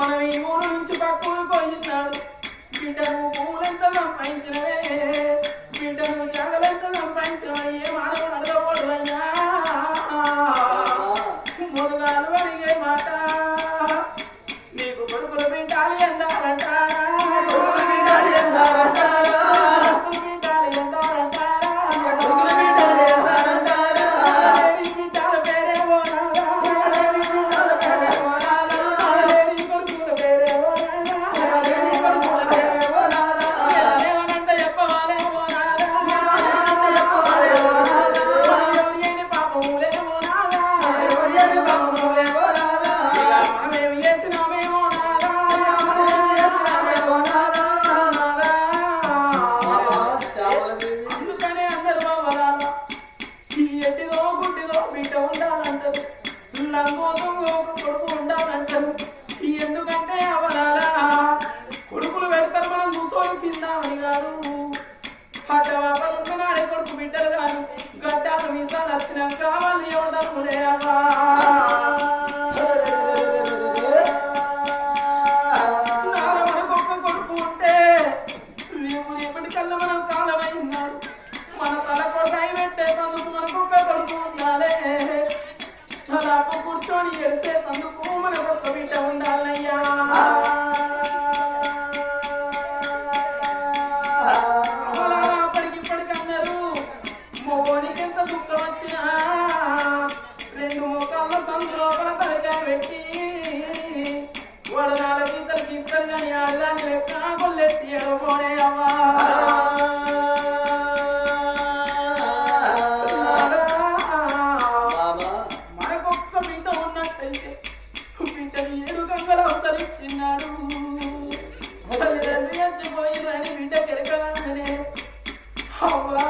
మనం ఈ ఊరు నుంచి పక్కూరు పోయినాడు బిడ్డను పూలెంత సంపాదించినవే తిన్నాడు ముసలి తండ్రి చచ్చిపోయిందని బిడ్డ కెరకాలనే అవ్వా!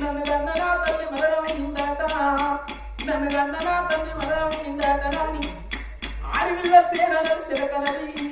నన్ను కన్ననా తల్లి మరణమైందట నన్ను కన్ననా తల్లి మరణమైందట అని ఆడివిల్ల సేనలు తిరగనది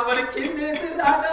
Yalvarıp kendinizi zaten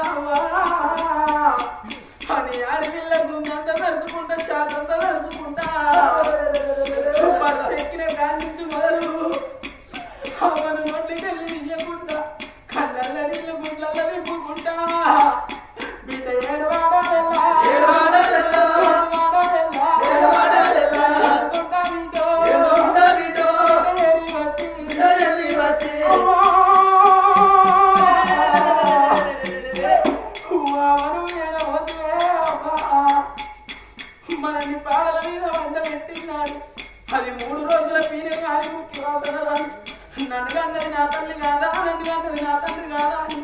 తల్లి కాదా నన్ను కాదు నా తండ్రి కాదా అని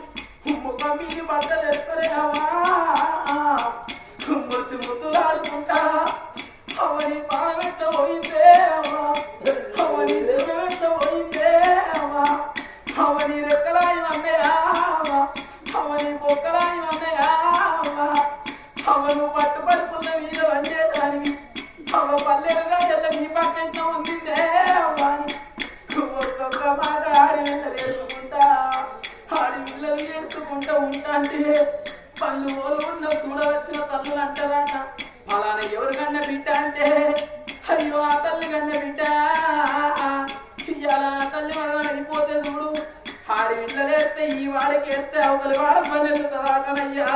పంపించి బట్టలు ఎత్తుకునేవా ముసి ముద్దులాడుకుంటా అవని పాలబెట్ట చేస్తే ఈ వాడికి ఎడితే అవతలి వాడు మళ్ళీ ఎత్తుతాకనయ్యా